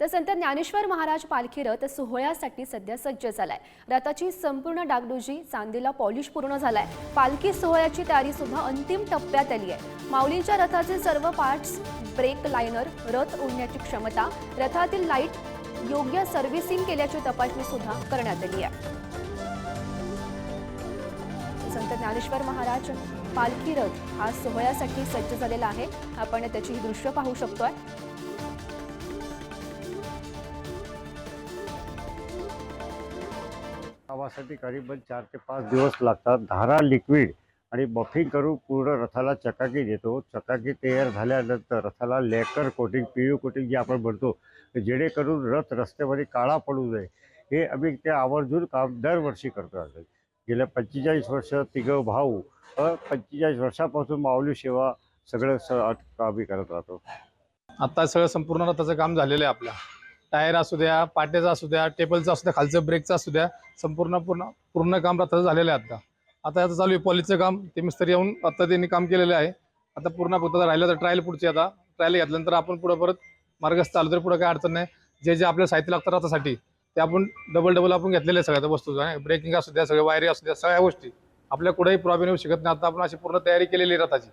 तर संत ज्ञानेश्वर महाराज पालखी रथ सोहळ्यासाठी सध्या सज्ज झालाय. रथाची संपूर्ण डागडुजी चांदीला पॉलिश पूर्ण झालाय. पालखी सोहळ्याची तयारी सुद्धा अंतिम टप्प्यात आली आहे. माऊलींच्या रथाचे सर्व पार्ट्स ब्रेक लायनर रथ ओढण्याची क्षमता रथातील लाइट योग्य सर्व्हिसिंग केल्याची तपासणी सुद्धा करण्यात आली आहे. संत ज्ञानेश्वर महाराज पालखी रथ हा सोहळ्यासाठी सज्ज झालेला आहे. आपण त्याची ही दृश्य पाहू शकतोय. कामासाठी करीबन चार ते पाच दिवस लागतात. धारा लिक्विड आणि बफिंग करून पूर्ण रथाला चकाकी देतो. चकाकी तयार झाल्यानंतर रथाला लेकर कोटिंग पी यू कोटिंग जे आपण म्हणतो जेणेकरून रथ रस्त्यामध्ये काळा पडू नये. हे आम्ही ते आवर्जून काम दरवर्षी करतो आहोत गेल्या पंचेचाळीस वर्ष तिघं भाऊ पंचेचाळीस वर्षापासून माऊली सेवा सगळं स आम्ही करत राहतो. आता सगळं संपूर्ण रथाचं काम झालेलं आहे आपल्या टायर असू द्या पाट्याचा असू द्या टेबलचा असू द्या खालचं ब्रेकचं असू द्या संपूर्ण पूर्ण पूर्ण काम रथाचं झालेलं आहे आता. आता आता चालू आहे पॉलिसचं काम ते मिस्त्री येऊन आता त्यांनी काम केलेलं आहे. आता पूर्ण फक्त राहिलं तर ट्रायल पुढची आता. ट्रायल घेतल्यानंतर आपण पुढं परत मार्गस्थ आलो तर पुढं काय अडचण नाही. जे जे आपल्याला साहित्य लागतं रथासाठी ते आपण डबल डबल आपण घेतलेले सगळ्या वस्तू ब्रेकिंग असू द्या सगळ्या वायरी असू द्या सगळ्या गोष्टी. आपल्या कुठेही प्रॉब्लेम येऊ शकत नाही. आता आपण अशी पूर्ण तयारी केलेली रथाची